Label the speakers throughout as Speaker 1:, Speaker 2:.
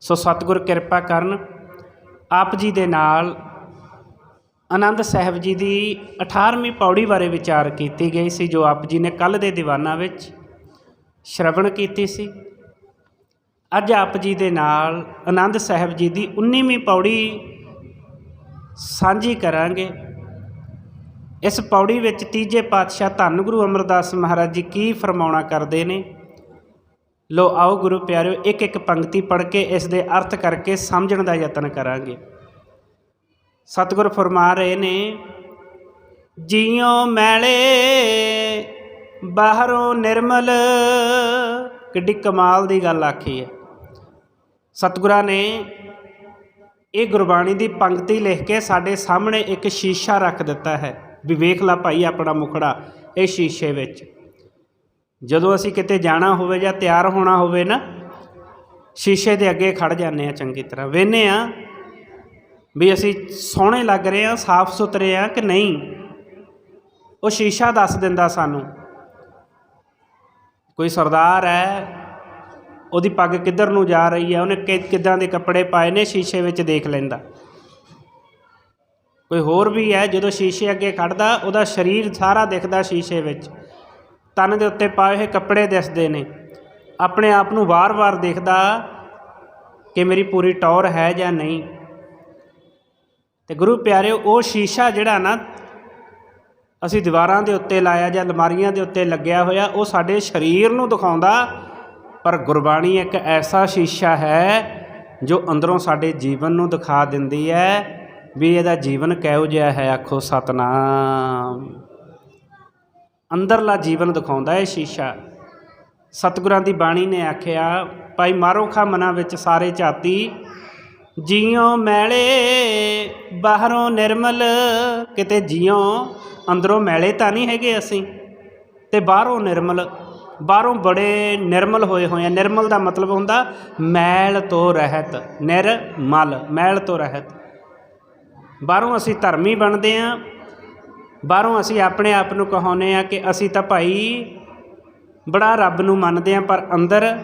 Speaker 1: ਸੋ ਸਤਿਗੁਰ ਕਿਰਪਾ ਕਰਨ। ਆਪ ਜੀ ਦੇ ਨਾਲ ਆਨੰਦ ਸਾਹਿਬ ਜੀ ਦੀ 18ਵੀਂ ਪੌੜੀ ਬਾਰੇ ਵਿਚਾਰ ਕੀਤੀ ਗਈ ਸੀ, ਜੋ ਆਪ ਜੀ ਨੇ ਕੱਲ ਦੇ ਦੀਵਾਨਾਂ ਵਿੱਚ ਸ਼ਰਵਣ ਕੀਤੀ ਸੀ। ਅੱਜ ਆਪ ਜੀ ਦੇ ਨਾਲ ਆਨੰਦ ਸਾਹਿਬ ਜੀ ਦੀ 19ਵੀਂ ਪੌੜੀ ਸਾਂਝੀ ਕਰਾਂਗੇ। ਇਸ ਪੌੜੀ ਵਿੱਚ ਤੀਜੇ ਪਾਤਸ਼ਾਹ ਧੰਨ ਗੁਰੂ ਅਮਰਦਾਸ ਮਹਾਰਾਜ ਜੀ ਕੀ ਫਰਮਾਉਣਾ ਕਰਦੇ ਨੇ? ਲੋ ਆਓ ਗੁਰੂ ਪਿਆਰਿਓ, ਇੱਕ ਇੱਕ ਪੰਕਤੀ ਪੜ੍ਹ ਕੇ ਇਸ ਦੇ ਅਰਥ ਕਰਕੇ ਸਮਝਣ ਦਾ ਯਤਨ ਕਰਾਂਗੇ। ਸਤਿਗੁਰ ਫਰਮਾ ਰਹੇ ਨੇ, ਜੀਉ ਮੈਲੇ, ਬਾਹਰੋਂ ਨਿਰਮਲ। ਕਿੱਡੀ ਕਮਾਲ ਦੀ ਗੱਲ ਆਖੀ ਹੈ। ਸਤਿਗੁਰਾਂ ਨੇ ਇਹ ਗੁਰਬਾਣੀ ਦੀ ਪੰਕਤੀ ਲਿਖ ਕੇ ਸਾਡੇ ਸਾਹਮਣੇ ਇੱਕ ਸ਼ੀਸ਼ਾ ਰੱਖ ਦਿੱਤਾ ਹੈ। ਵੀ ਲਾ ਭਾਈ ਆਪਣਾ ਮੁਖੜਾ, ਇਹ ਸ਼ੀਸ਼ੇ ਵਿੱਚ। ਜਦੋਂ ਅਸੀਂ ਕਿਤੇ ਜਾਣਾ ਹੋਵੇ ਜਾਂ ਤਿਆਰ ਹੋਣਾ ਹੋਵੇ ਨਾ, ਸ਼ੀਸ਼ੇ ਦੇ ਅੱਗੇ ਖੜ ਜਾਂਦੇ ਆ ਚੰਗੀ ਤਰ੍ਹਾਂ। ਵੇਨੇ ਆ ਵੀ ਅਸੀਂ ਸੋਹਣੇ ਲੱਗ ਰਹੇ ਆ ਸਾਫ਼ ਸੁਥਰੇ ਆ ਕਿ ਨਹੀਂ। ਉਹ ਸ਼ੀਸ਼ਾ ਦੱਸ ਦਿੰਦਾ ਸਾਨੂੰ, ਕੋਈ ਸਰਦਾਰ ਹੈ, ਉਹਦੀ ਪੱਗ ਕਿੱਧਰ ਨੂੰ ਜਾ ਰਹੀ ਹੈ, ਉਹਨੇ ਕਿ ਕਿੱਦਾਂ ਦੇ ਕੱਪੜੇ ਪਾਏ ਨੇ, ਸ਼ੀਸ਼ੇ ਵਿੱਚ ਦੇਖ ਲੈਂਦਾ। ਕੋਈ ਹੋਰ ਵੀ ਹੈ, ਜਦੋਂ ਸ਼ੀਸ਼ੇ ਅੱਗੇ ਖੜਦਾ ਉਹਦਾ ਸਰੀਰ ਸਾਰਾ ਦਿਖਦਾ ਸ਼ੀਸ਼ੇ ਵਿੱਚ। ਤਨ ਦੇ ਉੱਤੇ ਪਾਏ ਹੋਏ ਕੱਪੜੇ ਦਿਸਦੇ ਨੇ। ਆਪਣੇ ਆਪ ਨੂੰ ਵਾਰ-ਵਾਰ ਦੇਖਦਾ ਕਿ ਮੇਰੀ ਪੂਰੀ ਟੌਰ ਹੈ ਜਾਂ ਨਹੀਂ। ਤੇ ਗੁਰੂ ਪਿਆਰਿਓ, ਉਹ ਸ਼ੀਸ਼ਾ ਜਿਹੜਾ ਨਾ ਅਸੀਂ ਦੀਵਾਰਾਂ ਦੇ ਉੱਤੇ ਲਾਇਆ ਜਾਂ ਅਲਮਾਰੀਆਂ ਦੇ ਉੱਤੇ ਲੱਗਿਆ ਹੋਇਆ, ਉਹ ਸਾਡੇ ਸਰੀਰ ਨੂੰ ਦਿਖਾਉਂਦਾ, ਪਰ ਗੁਰਬਾਣੀ ਇੱਕ ਐਸਾ ਸ਼ੀਸ਼ਾ ਹੈ ਜੋ ਅੰਦਰੋਂ ਸਾਡੇ ਜੀਵਨ ਨੂੰ ਦਿਖਾ ਦਿੰਦੀ ਹੈ ਵੀ ਇਹਦਾ ਜੀਵਨ ਕਿਹੋ ਜਿਹਾ ਹੈ, ਆਖੋ ਸਤਨਾਮ। ਅੰਦਰਲਾ ਜੀਵਨ ਦਿਖਾਉਂਦਾ ਹੈ ਸ਼ੀਸ਼ਾ। ਸਤਿਗੁਰਾਂ ਦੀ ਬਾਣੀ ਨੇ ਆਖਿਆ, ਭਾਈ ਮਾਰੋ ਖਾ ਮਨਾਂ ਵਿੱਚ ਸਾਰੇ ਝਾਤੀ। ਜੀਉ ਮੈਲੇ ਬਾਹਰੋਂ ਨਿਰਮਲ, ਕਿਤੇ ਜੀਉ ਅੰਦਰੋਂ ਮੈਲੇ ਤਾਂ ਨਹੀਂ ਹੈਗੇ ਅਸੀਂ। ਤੇ ਬਾਹਰੋਂ ਨਿਰਮਲ, ਬਾਹਰੋਂ ਬੜੇ ਨਿਰਮਲ ਹੋਏ ਹੋਏ ਆ। ਨਿਰਮਲ ਦਾ ਮਤਲਬ ਹੁੰਦਾ, ਮੈਲ ਤੋਂ ਰਹਿਤ, ਨਿਰਮਲ, ਮੈਲ ਤੋਂ ਰਹਿਤ। ਬਾਹਰੋਂ ਅਸੀਂ ਧਰਮੀ ਬਣਦੇ ਆ ਬਾਹਰੋਂ ਅਸੀਂ ਆਪਣੇ ਆਪ ਨੂੰ ਕਹਾਉਂਦੇ ਆ ਕਿ ਅਸੀਂ ਤਾਂ ਭਾਈ ਬੜਾ ਰੱਬ ਨੂੰ ਮੰਨਦੇ ਆ ਪਰ ਅੰਦਰ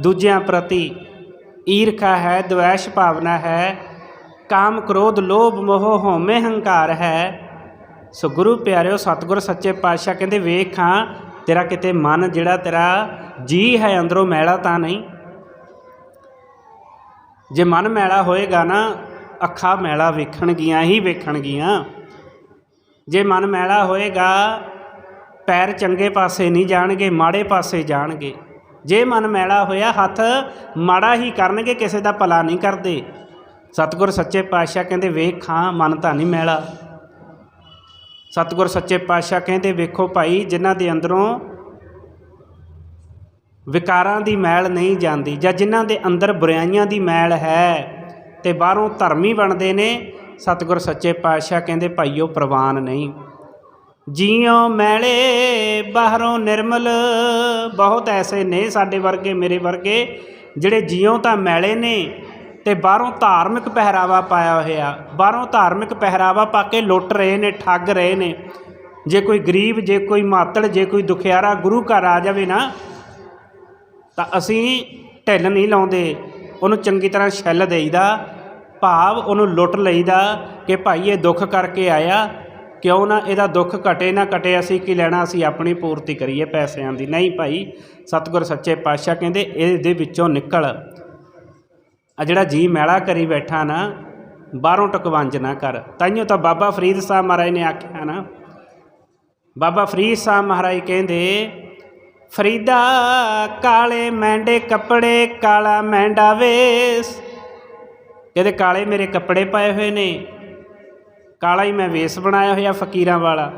Speaker 1: ਦੂਜਿਆਂ ਪ੍ਰਤੀ ਈਰਖਾ ਹੈ, ਦਵੈਸ਼ ਭਾਵਨਾ ਹੈ, ਕਾਮ ਕ੍ਰੋਧ, ਲੋਭ, ਮੋਹ, ਹਉਮੈ ਹੰਕਾਰ ਹੈ। ਸੋ ਗੁਰੂ ਪਿਆਰਿਓ, ਸਤਿਗੁਰ ਸੱਚੇ ਪਾਤਸ਼ਾਹ ਕਹਿੰਦੇ, ਵੇਖਾਂ ਤੇਰਾ ਕਿਤੇ ਮਨ ਜਿਹੜਾ ਤੇਰਾ ਜੀ ਹੈ, ਅੰਦਰੋਂ ਮੈਲਾ ਤਾਂ ਨਹੀਂ। ਜੇ ਮਨ ਮੈਲਾ ਹੋਏਗਾ ਨਾ, ਅੱਖਾਂ ਮੈਲਾ ਵੇਖਣਗੀਆਂ, ਹੀ ਵੇਖਣਗੀਆਂ। ਜੇ ਮਨ ਮੈਲਾ ਹੋਏਗਾ, ਪੈਰ ਚੰਗੇ ਪਾਸੇ ਨਹੀਂ ਜਾਣਗੇ, ਮਾੜੇ ਪਾਸੇ ਜਾਣਗੇ। ਜੇ ਮਨ ਮੈਲਾ ਹੋਇਆ, ਹੱਥ ਮਾੜਾ ਹੀ ਕਰਨਗੇ, ਕਿਸੇ ਦਾ ਭਲਾ ਨਹੀਂ ਕਰਦੇ। ਸਤਿਗੁਰ ਸੱਚੇ ਪਾਤਸ਼ਾਹ ਕਹਿੰਦੇ, ਵੇਖ ਹਾਂ ਮਨ ਤਾਂ ਨਹੀਂ ਮੈਲਾ। ਸਤਿਗੁਰ ਸੱਚੇ ਪਾਤਸ਼ਾਹ ਕਹਿੰਦੇ, ਵੇਖੋ ਭਾਈ, ਜਿਨ੍ਹਾਂ ਦੇ ਅੰਦਰੋਂ ਵਿਕਾਰਾਂ ਦੀ ਮੈਲ ਨਹੀਂ ਜਾਂਦੀ, ਜਾਂ ਜਿਨ੍ਹਾਂ ਦੇ ਅੰਦਰ ਬੁਰਾਈਆਂ ਦੀ ਮੈਲ ਹੈ, ਤੇ ਬਾਹਰੋਂ ਧਰਮੀ ਬਣਦੇ ਨੇ ਸਤਿਗੁਰ ਸੱਚੇ ਪਾਤਸ਼ਾਹ ਕਹਿੰਦੇ, ਭਾਈਓ, ਪ੍ਰਵਾਨ ਨਹੀਂ। ਜੀਉ ਮੈਲੇ ਬਾਹਰੋਂ ਨਿਰਮਲ, ਬਹੁਤ ਐਸੇ ਨੇ ਸਾਡੇ ਵਰਗੇ, ਮੇਰੇ ਵਰਗੇ, ਜਿਹੜੇ ਜੀਉ ਤਾਂ ਮੈਲੇ ਨੇ ਤੇ ਬਾਹਰੋਂ ਧਾਰਮਿਕ ਪਹਿਰਾਵਾ ਪਾਇਆ ਹੋਇਆ। ਬਾਹਰੋਂ ਧਾਰਮਿਕ ਪਹਿਰਾਵਾ ਪਾ ਕੇ ਲੁੱਟ ਰਹੇ ਨੇ, ਠੱਗ ਰਹੇ ਨੇ। ਜੇ ਕੋਈ ਗਰੀਬ, ਜੇ ਕੋਈ ਮਾਤੜ, ਜੇ ਕੋਈ ਦੁਖਿਆਰਾ ਗੁਰੂ ਘਰ ਆ ਜਾਵੇ ਨਾ, ਤਾਂ ਅਸੀਂ ਢਿੱਲ ਨਹੀਂ ਲਾਉਂਦੇ। ਉਹਨੂੰ ਚੰਗੀ ਤਰ੍ਹਾਂ ਛੱਲ ਦੇਈਦਾ। ਭਾਵ ਉਹਨੂੰ ਲੁੱਟ ਲਈਦਾ ਕਿ ਭਾਈ ਇਹ ਦੁੱਖ ਕਰਕੇ ਆਇਆ। ਕਿਉਂ ਨਾ ਇਹਦਾ ਦੁੱਖ ਘਟੇ ਨਾ ਘਟੇ ਅਸੀਂ ਕੀ ਲੈਣਾ? ਅਸੀਂ ਆਪਣੀ ਪੂਰਤੀ ਕਰੀਏ ਪੈਸਿਆਂ ਦੀ। ਨਹੀਂ ਭਾਈ, ਸਤਿਗੁਰ ਸੱਚੇ ਪਾਤਸ਼ਾਹ ਕਹਿੰਦੇ ਇਹਦੇ ਵਿੱਚੋਂ ਨਿਕਲ। ਆ ਜਿਹੜਾ ਜੀ ਮੈਲਾ ਕਰੀ ਬੈਠਾ ਨਾ, ਬਾਹਰੋਂ ਟਕਵੰਜ ਨਾ ਕਰ। ਤਾਈਓ ਤਾਂ ਬਾਬਾ ਫਰੀਦ ਸਾਹਿਬ ਮਹਾਰਾਜ ਨੇ ਆਖਿਆ ਨਾ, ਬਾਬਾ ਫਰੀਦ ਸਾਹਿਬ ਮਹਾਰਾਜ ਕਹਿੰਦੇ, ਫਰੀਦਾ ਕਾਲੇ ਮੈਂਡੇ ਕੱਪੜੇ ਕਾਲਾ ਮੈਂਡਾ ਵੇਸ ਕਹਿੰਦੇ ਕਾਲੇ ਮੇਰੇ ਕੱਪੜੇ ਪਾਏ ਹੋਏ ਨੇ, ਕਾਲਾ ਹੀ ਮੈਂ ਵੇਸ ਬਣਾਇਆ ਹੋਇਆ ਫਕੀਰਾਂ ਵਾਲਾ।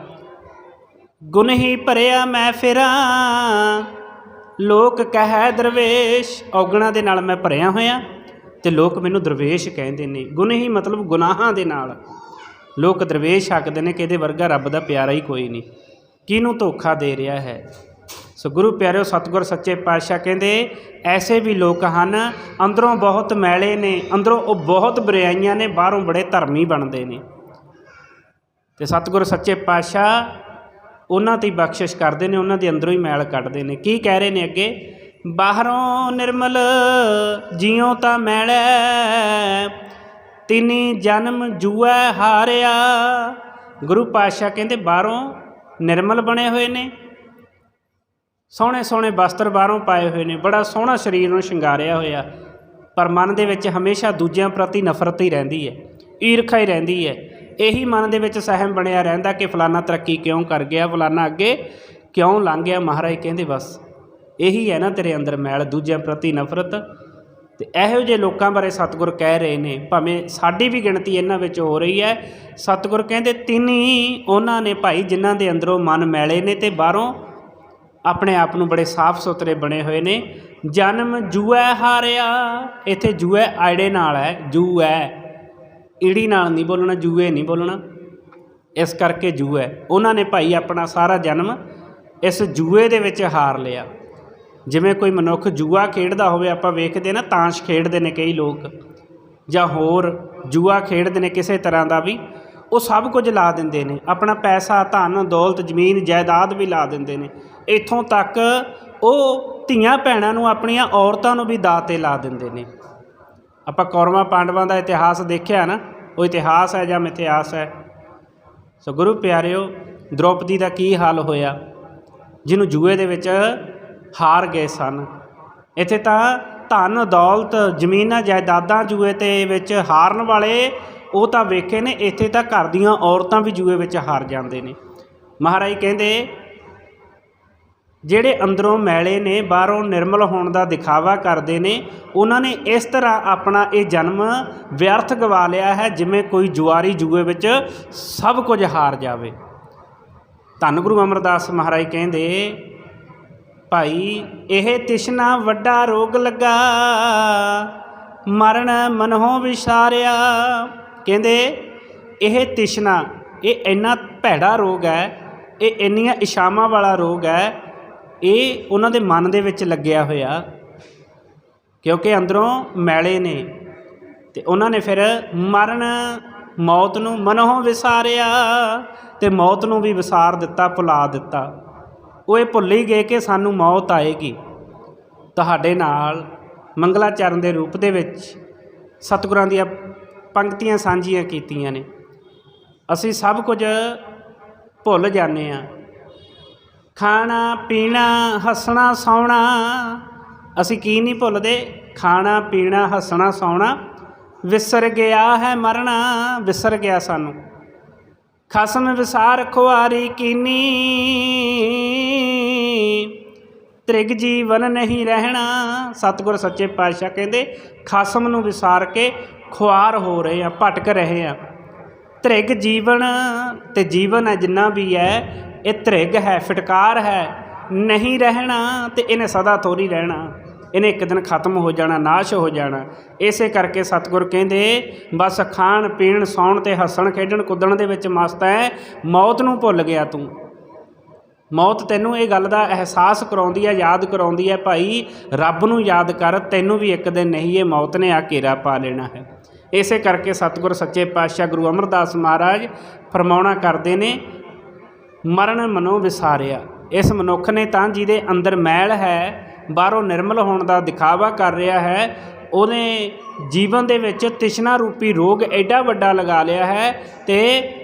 Speaker 1: ਗੁਨਹੀ ਭਰਿਆ ਮੈਂ ਫਿਰਾਂ, ਲੋਕ ਕਹੈ ਦਰਵੇਸ਼, ਔਗਣਾ ਦੇ ਨਾਲ ਮੈਂ ਭਰਿਆ ਹੋਇਆ ਤੇ ਲੋਕ ਮੈਨੂੰ ਦਰਵੇਸ਼ ਕਹਿੰਦੇ ਨੇ। ਗੁਨਹੀ ਮਤਲਬ ਗੁਨਾਹਾਂ ਦੇ ਨਾਲ। ਲੋਕ ਦਰਵੇਸ਼ ਆਖਦੇ ਨੇ ਕਿ ਇਹਦੇ ਵਰਗਾ ਰੱਬ ਦਾ ਪਿਆਰਾ ਹੀ ਕੋਈ ਨਹੀਂ। ਕਿਹਨੂੰ ਧੋਖਾ ਦੇ ਰਿਹਾ ਹੈ? ਸੋ ਗੁਰੂ ਪਿਆਰਿਓ, ਸਤਿਗੁਰ ਸੱਚੇ ਪਾਤਸ਼ਾਹ ਕਹਿੰਦੇ, ਐਸੇ ਵੀ ਲੋਕ ਹਨ, ਅੰਦਰੋਂ ਬਹੁਤ ਮੈਲੇ ਨੇ, ਅੰਦਰੋਂ ਉਹ ਬਹੁਤ ਬੁਰਾਈਆਂ ਨੇ, ਬਾਹਰੋਂ ਬੜੇ ਧਰਮੀ ਬਣਦੇ ਨੇ। ਤੇ ਸਤਿਗੁਰ ਸੱਚੇ ਪਾਤਸ਼ਾਹ ਉਹਨਾਂ ਤੇ ਬਖਸ਼ਿਸ਼ ਕਰਦੇ ਨੇ, ਉਹਨਾਂ ਦੇ ਅੰਦਰੋਂ ਹੀ ਮੈਲ ਕੱਢਦੇ ਨੇ। ਕੀ ਕਹਿ ਰਹੇ ਨੇ ਅੱਗੇ? ਬਾਹਰੋਂ ਨਿਰਮਲ ਜਿਉ ਤਾਂ ਮੈਲੈ, ਤਿਨੀ ਜਨਮ ਜੂਐ ਹਾਰਿਆ। ਗੁਰੂ ਪਾਤਸ਼ਾਹ ਕਹਿੰਦੇ, ਬਾਹਰੋਂ ਨਿਰਮਲ ਬਣੇ ਹੋਏ ਨੇ। ਸੋਹਣੇ ਸੋਹਣੇ ਵਸਤਰ ਬਾਹਰੋਂ ਪਾਏ ਹੋਏ ਨੇ, ਬੜਾ ਸੋਹਣਾ ਸਰੀਰ ਨੂੰ ਸ਼ਿੰਗਾਰਿਆ ਹੋਇਆ। ਪਰ ਮਨ ਦੇ ਵਿੱਚ ਹਮੇਸ਼ਾ ਦੂਜਿਆਂ ਪ੍ਰਤੀ ਨਫ਼ਰਤ ਹੀ ਰਹਿੰਦੀ ਹੈ, ਈਰਖਾ ਹੀ ਰਹਿੰਦੀ ਹੈ। ਇਹੀ ਮਨ ਦੇ ਵਿੱਚ ਸਹਿਮ ਬਣਿਆ ਰਹਿੰਦਾ ਕਿ ਫਲਾਨਾ ਤਰੱਕੀ ਕਿਉਂ ਕਰ ਗਿਆ, ਫਲਾਨਾ ਅੱਗੇ ਕਿਉਂ ਲੰਘ ਗਿਆ, ਮਹਾਰਾਜ ਕਹਿੰਦੇ ਬਸ, ਇਹੀ ਹੈ ਨਾ ਤੇਰੇ ਅੰਦਰ ਮੈਲ, ਦੂਜਿਆਂ ਪ੍ਰਤੀ ਨਫ਼ਰਤ। ਤੇ ਇਹੋ ਜਿਹੇ ਲੋਕਾਂ ਬਾਰੇ ਸਤਿਗੁਰ ਕਹਿ ਰਹੇ ਨੇ, ਭਾਵੇਂ ਸਾਡੀ ਵੀ ਗਿਣਤੀ ਇਹਨਾਂ ਵਿੱਚ ਹੋ ਰਹੀ ਹੈ, ਸਤਿਗੁਰ ਕਹਿੰਦੇ ਤਿੰਨ ਹੀ ਉਹਨਾਂ ਨੇ ਭਾਈ ਜਿਨ੍ਹਾਂ ਦੇ ਅੰਦਰੋਂ ਮਨ ਮੈਲੇ ਨੇ ਤੇ ਬਾਹਰੋਂ ਆਪਣੇ ਆਪ ਨੂੰ ਬੜੇ ਸਾਫ਼ ਸੁਥਰੇ ਬਣੇ ਹੋਏ ਨੇ। ਜਨਮ ਜੂਐ ਹਾਰਿਆ, ਇੱਥੇ ਜੂਐ ਆੜੇ ਨਾਲ ਹੈ ਜੂ ਹੈ ਈੜੀ ਨਾਲ ਨਹੀਂ ਬੋਲਣਾ, ਜੂਏ ਨਹੀਂ ਬੋਲਣਾ। ਇਸ ਕਰਕੇ ਜੂ ਹੈ ਉਹਨਾਂ ਨੇ ਭਾਈ ਆਪਣਾ ਸਾਰਾ ਜਨਮ ਇਸ ਜੂਏ ਦੇ ਵਿੱਚ ਹਾਰ ਲਿਆ। ਜਿਵੇਂ ਕੋਈ ਮਨੁੱਖ ਜੂਆ ਖੇਡਦਾ ਹੋਵੇ, ਆਪਾਂ ਵੇਖਦੇ ਨਾ, ਤਾਸ਼ ਖੇਡਦੇ ਨੇ ਕਈ ਲੋਕ। ਜਾਂ ਹੋਰ ਜੂਆ ਖੇਡਦੇ ਨੇ ਕਿਸੇ ਤਰ੍ਹਾਂ ਦਾ ਵੀ, ਉਹ ਸਭ ਕੁਝ ਲਾ ਦਿੰਦੇ ਨੇ। ਆਪਣਾ ਪੈਸਾ, ਧਨ, ਦੌਲਤ, ਜ਼ਮੀਨ, ਜਾਇਦਾਦ ਵੀ ਲਾ ਦਿੰਦੇ ਨੇ। ਇੱਥੋਂ ਤੱਕ ਉਹ ਧੀਆਂ ਭੈਣਾਂ ਨੂੰ ਆਪਣੀਆਂ ਔਰਤਾਂ ਨੂੰ ਵੀ ਦਾਅ 'ਤੇ ਲਾ ਦਿੰਦੇ ਨੇ। ਆਪਾਂ ਕੌਰਵਾਂ ਪਾਂਡਵਾਂ ਦਾ ਇਤਿਹਾਸ ਦੇਖਿਆ ਨਾ, ਉਹ ਇਤਿਹਾਸ ਹੈ ਜਾਂ ਮਿਥਿਹਾਸ ਹੈ? ਸੋ ਗੁਰੂ ਪਿਆਰਿਓ, ਦ੍ਰੋਪਦੀ ਦਾ ਕੀ ਹਾਲ ਹੋਇਆ? ਜਿਹਨੂੰ ਜੂਏ ਦੇ ਵਿੱਚ ਹਾਰ ਗਏ ਸਨ। ਇੱਥੇ ਤਾਂ ਧਨ, ਦੌਲਤ, ਜ਼ਮੀਨਾਂ, ਜਾਇਦਾਦਾਂ ਜੂਏ ਤੇ ਵਿੱਚ ਹਾਰਨ ਵਾਲੇ ਉਹ ਤਾਂ ਵੇਖੇ ਨੇ, ਇੱਥੇ ਤਾਂ ਘਰ ਦੀਆਂ ਔਰਤਾਂ ਵੀ ਜੂਏ ਵਿੱਚ ਹਾਰ ਜਾਂਦੇ ਨੇ। ਮਹਾਰਾਜ ਕਹਿੰਦੇ ਜਿਹੜੇ ਅੰਦਰੋਂ ਮੈਲੇ ਨੇ, ਬਾਹਰੋਂ ਨਿਰਮਲ ਹੋਣ ਦਾ ਦਿਖਾਵਾ ਕਰਦੇ ਨੇ, ਉਹਨਾਂ ਨੇ ਇਸ ਤਰ੍ਹਾਂ ਆਪਣਾ ਇਹ ਜਨਮ ਵਿਅਰਥ ਗਵਾ ਲਿਆ ਹੈ, ਜਿਵੇਂ ਕੋਈ ਜੁਆਰੀ ਜੂਏ ਵਿੱਚ ਸਭ ਕੁਝ ਹਾਰ ਜਾਵੇ। ਧੰਨ ਗੁਰੂ ਅਮਰਦਾਸ ਮਹਾਰਾਜ ਕਹਿੰਦੇ, ਭਾਈ, ਇਹ ਤਿਸ਼ਨਾ ਵੱਡਾ ਰੋਗ ਲੱਗਾ, ਮਰਨ ਮਨੋਂ ਵਿਸਾਰਿਆ। ਕਹਿੰਦੇ, ਇਹ ਤਿਸ਼ਨਾ, ਇਹ ਇੰਨਾ ਭੈੜਾ ਰੋਗ ਹੈ, ਇਹ ਇੰਨੀਆਂ ਇਸ਼ਾਵਾਂ ਵਾਲਾ ਰੋਗ ਹੈ ਇਹ ਉਹਨਾਂ ਦੇ ਮਨ ਦੇ ਵਿੱਚ ਲੱਗਿਆ ਹੋਇਆ ਕਿਉਂਕਿ ਅੰਦਰੋਂ ਮੈਲੇ ਨੇ ਤੇ ਉਹਨਾਂ ਨੇ ਫਿਰ ਮਰਨ, ਮੌਤ ਨੂੰ ਮਨੋਂ ਵਿਸਾਰਿਆ ਤੇ ਮੌਤ ਨੂੰ ਵੀ ਵਿਸਾਰ ਦਿੱਤਾ, ਭੁਲਾ ਦਿੱਤਾ। ਉਹ ਇਹ ਭੁੱਲ ਹੀ ਗਏ ਕਿ ਸਾਨੂੰ ਮੌਤ ਆਏਗੀ। ਤੁਹਾਡੇ ਨਾਲ ਮੰਗਲਾਚਰਨ ਦੇ ਰੂਪ ਦੇ ਵਿੱਚ ਸਤਿਗੁਰਾਂ ਦੀਆਂ ਪੰਕਤੀਆਂ ਸਾਂਝੀਆਂ ਕੀਤੀਆਂ ਨੇ। ਅਸੀਂ ਸਭ ਕੁਝ ਭੁੱਲ ਜਾਂਦੇ ਆ ਖਾਣਾ ਪੀਣਾ, ਹੱਸਣਾ ਸੌਣਾ। ਅਸੀਂ ਕੀ ਨਹੀਂ ਭੁੱਲਦੇ? ਖਾਣਾ ਪੀਣਾ, ਹੱਸਣਾ ਸੌਣਾ। ਵਿਸਰ ਗਿਆ ਹੈ ਮਰਨਾ, ਵਿਸਰ ਗਿਆ ਸਾਨੂੰ। ਖਸਮ ਵਿਸਾਰ ਖੁਆਰੀ ਕੀਨੀ। ਤ੍ਰਿਗ ਜੀਵਨ ਨਹੀਂ ਰਹਿਣਾ। ਸਤਿਗੁਰ ਸੱਚੇ ਪਾਤਸ਼ਾਹ ਕਹਿੰਦੇ, ਖਸਮ ਨੂੰ ਵਿਸਾਰ ਕੇ ਖੁਆਰ ਹੋ ਰਹੇ ਆ, ਭਟਕ ਰਹੇ ਆ। ਤ੍ਰਿਗ ਜੀਵਨ ਤੇ ਜੀਵਨ ਹੈ ਜਿੰਨਾ ਵੀ ਹੈ ਇਹ ਧ੍ਰਿਗ ਹੈ, ਫਟਕਾਰ ਹੈ, ਨਹੀਂ ਰਹਿਣਾ ਤੇ ਇਹਨੇ ਸਦਾ ਥੋੜੀ ਰਹਿਣਾ। ਇਹਨੇ ਇੱਕ ਦਿਨ ਖਤਮ ਹੋ ਜਾਣਾ, ਨਾਸ਼ ਹੋ ਜਾਣਾ। ਇਸੇ ਕਰਕੇ ਸਤਿਗੁਰ ਕਹਿੰਦੇ, ਬਸ ਖਾਣ, ਪੀਣ, ਸੌਣ ਤੇ ਹੱਸਣ, ਖੇਡਣ, ਕੁੱਦਣ ਦੇ ਵਿੱਚ ਮਸਤ ਹੈ ਮੌਤ ਨੂੰ ਭੁੱਲ ਗਿਆ ਤੂੰ। ਮੌਤ ਤੈਨੂੰ ਇਹ ਗੱਲ ਦਾ ਅਹਿਸਾਸ ਕਰਾਉਂਦੀ ਹੈ, ਯਾਦ ਕਰਾਉਂਦੀ ਹੈ, ਭਾਈ ਰੱਬ ਨੂੰ ਯਾਦ ਕਰ, ਤੈਨੂੰ ਵੀ ਇੱਕ ਦਿਨ ਨਹੀਂ, ਇਹ ਮੌਤ ਨੇ ਆ ਘੇਰਾ ਪਾ ਲੈਣਾ ਹੈ। ਇਸੇ ਕਰਕੇ ਸਤਿਗੁਰ ਸੱਚੇ ਪਾਤਸ਼ਾਹ ਗੁਰੂ ਅਮਰਦਾਸ ਮਹਾਰਾਜ ਫਰਮਾਉਣਾ ਕਰਦੇ ਨੇ ਮਰਨ ਮਨੋ ਵਿਸਾਰਿਆ। ਇਸ ਮਨੁੱਖ ਨੇ ਤਾਂ ਜਿਹਦੇ ਅੰਦਰ ਮੈਲ ਹੈ, ਬਾਹਰੋਂ ਨਿਰਮਲ ਹੋਣ ਦਾ ਦਿਖਾਵਾ ਕਰ ਰਿਹਾ ਹੈ, ਉਹਨੇ ਜੀਵਨ ਦੇ ਵਿੱਚ ਤਿਸ਼ਨਾ ਰੂਪੀ ਰੋਗ ਐਡਾ ਵੱਡਾ ਲਗਾ ਲਿਆ ਹੈ ਤੇ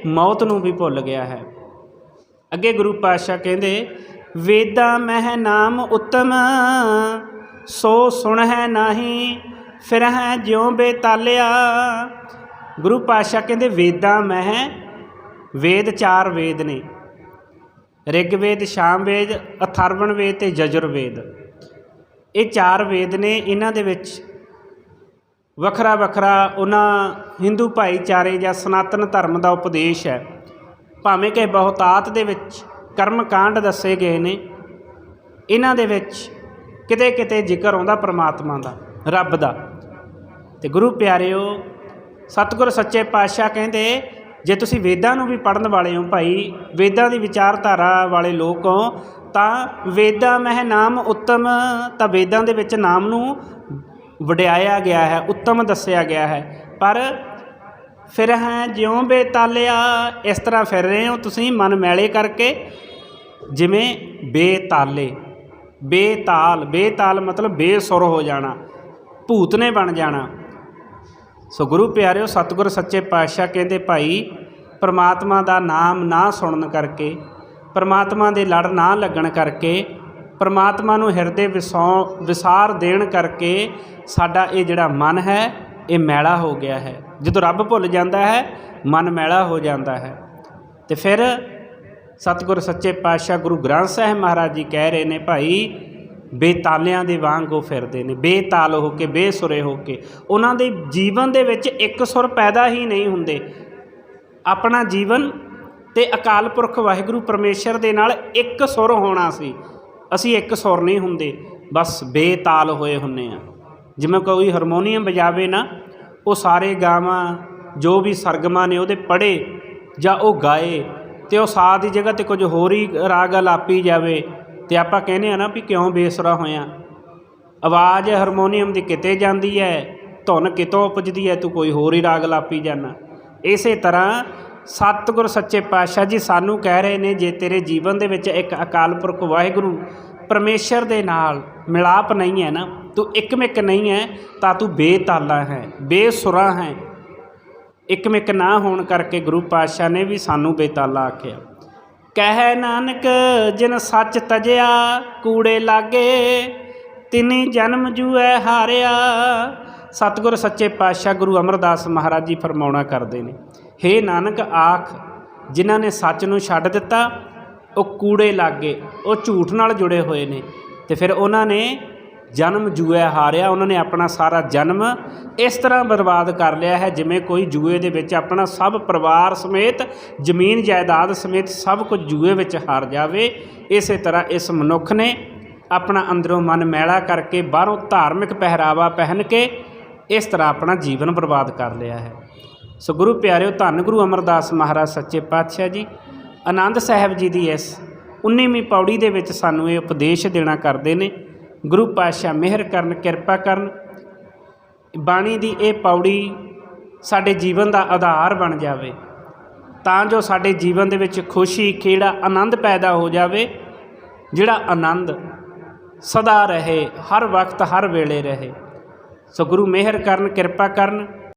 Speaker 1: ਮੌਤ ਨੂੰ ਵੀ ਭੁੱਲ ਗਿਆ ਹੈ। ਅੱਗੇ ਗੁਰੂ ਪਾਤਸ਼ਾਹ ਕਹਿੰਦੇ, ਵੇਦਾਂ ਮਹਿ ਨਾਮ ਉਤਮ, ਸੋ ਸੁਣ ਹੈ ਨਾਹੀ ਫਿਰ ਹੈ ਜਿਉ ਬੇਤਾਲਿਆ। ਗੁਰੂ ਪਾਤਸ਼ਾਹ ਕਹਿੰਦੇ, ਵੇਦਾਂ ਮਹਿ, ਵੇਦ ਚਾਰ ਵੇਦ ਨੇ। ਰਿਗਵੇਦ, ਸ਼ਾਮਵੇਦ ਅਥਰਵਣ ਵੇਦ ਤੇ ਜਜੁਰਵੇਦ। ਇਹ ਚਾਰ ਵੇਦ ਨੇ ਇਹਨਾਂ ਦੇ ਵਿੱਚ ਵੱਖਰਾ ਵੱਖਰਾ ਉਹਨਾਂ ਹਿੰਦੂ ਭਾਈਚਾਰੇ ਜਾਂ ਸਨਾਤਨ ਧਰਮ ਦਾ ਉਪਦੇਸ਼ ਹੈ। ਭਾਵੇਂ ਕਿ ਬਹੁਤਾਤ ਦੇ ਵਿੱਚ ਕਰਮ ਕਾਂਡ ਦੱਸੇ ਗਏ ਨੇ, ਇਹਨਾਂ ਦੇ ਵਿੱਚ ਕਿਤੇ ਕਿਤੇ ਜ਼ਿਕਰ ਆਉਂਦਾ ਪ੍ਰਮਾਤਮਾ ਦਾ, ਰੱਬ ਦਾ। ਤੇ ਗੁਰੂ ਪਿਆਰਿਓ, ਸਤਿਗੁਰ ਸੱਚੇ ਪਾਤਸ਼ਾਹ ਕਹਿੰਦੇ ਜੇ ਤੁਸੀਂ ਵੇਦਾਂ ਨੂੰ ਵੀ ਪੜਨ ਵਾਲੇ ਹੋ ਭਾਈ, ਵੇਦਾਂ ਦੀ ਵਿਚਾਰਧਾਰਾ ਵਾਲੇ ਲੋਕ ਹੋ, ਤਾਂ ਵੇਦਾਂ ਮਹਿ ਨਾਮ ਉੱਤਮ, ਤਾਂ ਵੇਦਾਂ ਦੇ ਵਿੱਚ ਨਾਮ ਨੂੰ ਵਡਿਆਇਆ ਗਿਆ ਹੈ, ਉੱਤਮ ਦੱਸਿਆ ਗਿਆ ਹੈ। ਪਰ ਫਿਰ ਹੈ ਜਿਉਂ ਬੇਤਾਲਿਆ, ਇਸ ਤਰ੍ਹਾਂ ਫਿਰ ਰਹੇ ਹੋ ਤੁਸੀਂ ਮਨ ਮੈਲੇ ਕਰਕੇ। ਜਿਵੇਂ ਬੇਤਾਲੇ, ਬੇਤਾਲ ਬੇਤਾਲ ਮਤਲਬ ਬੇਸੁਰ ਹੋ ਜਾਣਾ, ਭੂਤ ਨੇ ਬਣ ਜਾਣਾ। ਸੋ ਗੁਰੂ ਪਿਆਰਿਓ, ਸਤਿਗੁਰ ਸੱਚੇ ਪਾਤਸ਼ਾਹ ਕਹਿੰਦੇ ਭਾਈ, ਪਰਮਾਤਮਾ ਦਾ ਨਾਮ ਨਾ ਸੁਣਨ ਕਰਕੇ, ਪਰਮਾਤਮਾ ਦੇ ਲੜ ਨਾ ਲੱਗਣ ਕਰਕੇ, ਪਰਮਾਤਮਾ ਨੂੰ ਹਿਰਦੇ ਵਿਸੌ, ਵਿਸਾਰ ਦੇਣ ਕਰਕੇ ਸਾਡਾ ਇਹ ਜਿਹੜਾ ਮਨ ਹੈ, ਇਹ ਮੈਲਾ ਹੋ ਗਿਆ ਹੈ। ਜਦੋਂ ਰੱਬ ਭੁੱਲ ਜਾਂਦਾ ਹੈ, ਮਨ ਮੈਲਾ ਹੋ ਜਾਂਦਾ ਹੈ। ਤੇ ਫਿਰ ਸਤਿਗੁਰ ਸੱਚੇ ਪਾਤਸ਼ਾਹ ਗੁਰੂ ਗ੍ਰੰਥ ਸਾਹਿਬ ਮਹਾਰਾਜ ਜੀ ਕਹਿ ਰਹੇ ਨੇ ਭਾਈ ਬੇਤਾਲਿਆਂ ਦੇ ਵਾਂਗ ਉਹ ਫਿਰਦੇ ਨੇ, ਬੇਤਾਲ ਹੋ ਕੇ, ਬੇਸੁਰੇ ਹੋ ਕੇ। ਉਹਨਾਂ ਦੇ ਜੀਵਨ ਦੇ ਵਿੱਚ ਇੱਕ ਸੁਰ ਪੈਦਾ ਹੀ ਨਹੀਂ ਹੁੰਦੇ। ਆਪਣਾ ਜੀਵਨ ਤੇ ਅਕਾਲ ਪੁਰਖ ਵਾਹਿਗੁਰੂ ਪਰਮੇਸ਼ਰ ਦੇ ਨਾਲ ਇੱਕ ਸੁਰ ਹੋਣਾ ਸੀ। ਅਸੀਂ ਇੱਕ ਸੁਰ ਨਹੀਂ ਹੁੰਦੇ, ਬਸ ਬੇਤਾਲ ਹੋਏ ਹੁੰਨੇ ਆ। ਜਿਵੇਂ ਕੋਈ ਹਾਰਮੋਨੀਅਮ ਵਜਾਵੇ ਨਾ, ਉਹ ਸਾਰੇ ਗਾਵਾਂ, ਜੋ ਵੀ ਸਰਗਮਾਂ ਨੇ ਉਹਦੇ ਪੜ੍ਹੇ ਜਾਂ ਉਹ ਗਾਏ ਤੇ ਉਹ ਸਾ ਦੀ ਜਗ੍ਹਾ ਤੇ ਕੁਝ ਹੋਰ ਹੀ ਰਾਗ ਲਾਪੀ ਜਾਵੇ ਤੇ ਆਪਾਂ ਕਹਿੰਦੇ ਆ ਨਾ ਵੀ ਕਿਉਂ ਬੇਸੁਰਾ ਹੋਇਆ ਆਵਾਜ਼ ਹਾਰਮੋਨੀਅਮ ਦੀ ਕਿਤੇ ਜਾਂਦੀ ਹੈ ਧੁਨ ਕਿਤੋਂ ਉਪਜਦੀ ਹੈ ਤੂੰ ਕੋਈ ਹੋਰ ਹੀ ਰਾਗ ਲਾਪੀ ਜਾਣਾ ਇਸੇ ਤਰ੍ਹਾਂ ਸਤਿਗੁਰ ਸੱਚੇ ਪਾਤਸ਼ਾਹ ਜੀ ਸਾਨੂੰ ਕਹਿ ਰਹੇ ਨੇ, ਜੇ ਤੇਰੇ ਜੀਵਨ ਦੇ ਵਿੱਚ ਇੱਕ ਅਕਾਲ ਪੁਰਖ ਵਾਹਿਗੁਰੂ ਪਰਮੇਸ਼ਰ ਦੇ ਨਾਲ ਮਿਲਾਪ ਨਹੀਂ ਹੈ ਨਾ, ਤੂੰ ਇੱਕਮਿਕ ਨਹੀਂ ਹੈ ਤਾਂ ਤੂੰ ਬੇਤਾਲਾ ਹੈ, ਬੇਸੁਰਾ ਹੈ। ਇੱਕਮਿਕ ਨਾ ਹੋਣ ਕਰਕੇ ਗੁਰੂ ਪਾਤਸ਼ਾਹ ਨੇ ਵੀ ਸਾਨੂੰ ਬੇਤਾਲਾ ਆਖਿਆ। ਕਹਿ ਨਾਨਕ, ਜਿਨ ਸੱਚ ਤਜਿਆ ਕੂੜੇ ਲਾਗੇ, ਤਿਨੀ ਜਨਮ ਜੂਐ ਹਾਰਿਆ। ਸਤਿਗੁਰ ਸੱਚੇ ਪਾਤਸ਼ਾਹ ਗੁਰੂ ਅਮਰਦਾਸ ਮਹਾਰਾਜ ਜੀ ਫਰਮਾਉਣਾ ਕਰਦੇ ਨੇ, ਹੇ ਨਾਨਕ ਆਖ, ਜਿਨ੍ਹਾਂ ਨੇ ਸੱਚ ਨੂੰ ਛੱਡ ਦਿੱਤਾ, ਉਹ ਕੂੜੇ ਲਾਗੇ, ਉਹ ਝੂਠ ਨਾਲ ਜੁੜੇ ਹੋਏ ਨੇ। ਤੇ ਫਿਰ ਉਹਨਾਂ ਨੇ ਜਨਮ ਜੂਏ ਹਾਰਿਆ, ਉਹਨਾਂ ਨੇ ਆਪਣਾ ਸਾਰਾ ਜਨਮ ਇਸ ਤਰ੍ਹਾਂ ਬਰਬਾਦ ਕਰ ਲਿਆ ਹੈ ਜਿਵੇਂ ਕੋਈ ਜੂਏ ਦੇ ਵਿੱਚ ਆਪਣਾ ਸਭ ਪਰਿਵਾਰ ਸਮੇਤ, ਜ਼ਮੀਨ ਜਾਇਦਾਦ ਸਮੇਤ ਸਭ ਕੁਝ ਜੂਏ ਵਿੱਚ ਹਾਰ ਜਾਵੇ। ਇਸੇ ਤਰ੍ਹਾਂ ਇਸ ਮਨੁੱਖ ਨੇ ਆਪਣਾ ਅੰਦਰੋਂ ਮਨ ਮੈਲਾ ਕਰਕੇ ਬਾਹਰੋਂ ਧਾਰਮਿਕ ਪਹਿਰਾਵਾ ਪਹਿਨ ਕੇ ਇਸ ਤਰ੍ਹਾਂ ਆਪਣਾ ਜੀਵਨ ਬਰਬਾਦ ਕਰ ਲਿਆ ਹੈ। ਸੋ ਗੁਰੂ ਪਿਆਰਿਓ, ਧੰਨ ਗੁਰੂ ਅਮਰਦਾਸ ਮਹਾਰਾਜ ਸੱਚੇ ਪਾਤਸ਼ਾਹ ਜੀ, ਆਨੰਦ ਸਾਹਿਬ ਜੀ ਦੀ ਇਸ 19ਵੀਂ ਪੌੜੀ ਦੇ ਵਿੱਚ ਸਾਨੂੰ ਇਹ ਉਪਦੇਸ਼ ਦੇਣਾ ਕਰਦੇ ਨੇ ਗੁਰੂ ਪਾਤਸ਼ਾਹ ਮਿਹਰ ਕਰਨ, ਕਿਰਪਾ ਕਰਨ, ਬਾਣੀ ਦੀ ਇਹ ਪੌੜੀ ਸਾਡੇ ਜੀਵਨ ਦਾ ਆਧਾਰ ਬਣ ਜਾਵੇ। ਤਾਂ ਜੋ ਸਾਡੇ ਜੀਵਨ ਦੇ ਵਿੱਚ ਖੁਸ਼ੀ, ਖੇੜਾ, ਆਨੰਦ ਪੈਦਾ ਹੋ ਜਾਵੇ, ਜਿਹੜਾ ਆਨੰਦ ਸਦਾ ਰਹੇ, ਹਰ ਵਕਤ, ਹਰ ਵੇਲੇ ਰਹੇ। ਸੋ ਗੁਰੂ ਮਿਹਰ ਕਰਨ, ਕਿਰਪਾ ਕਰਨ।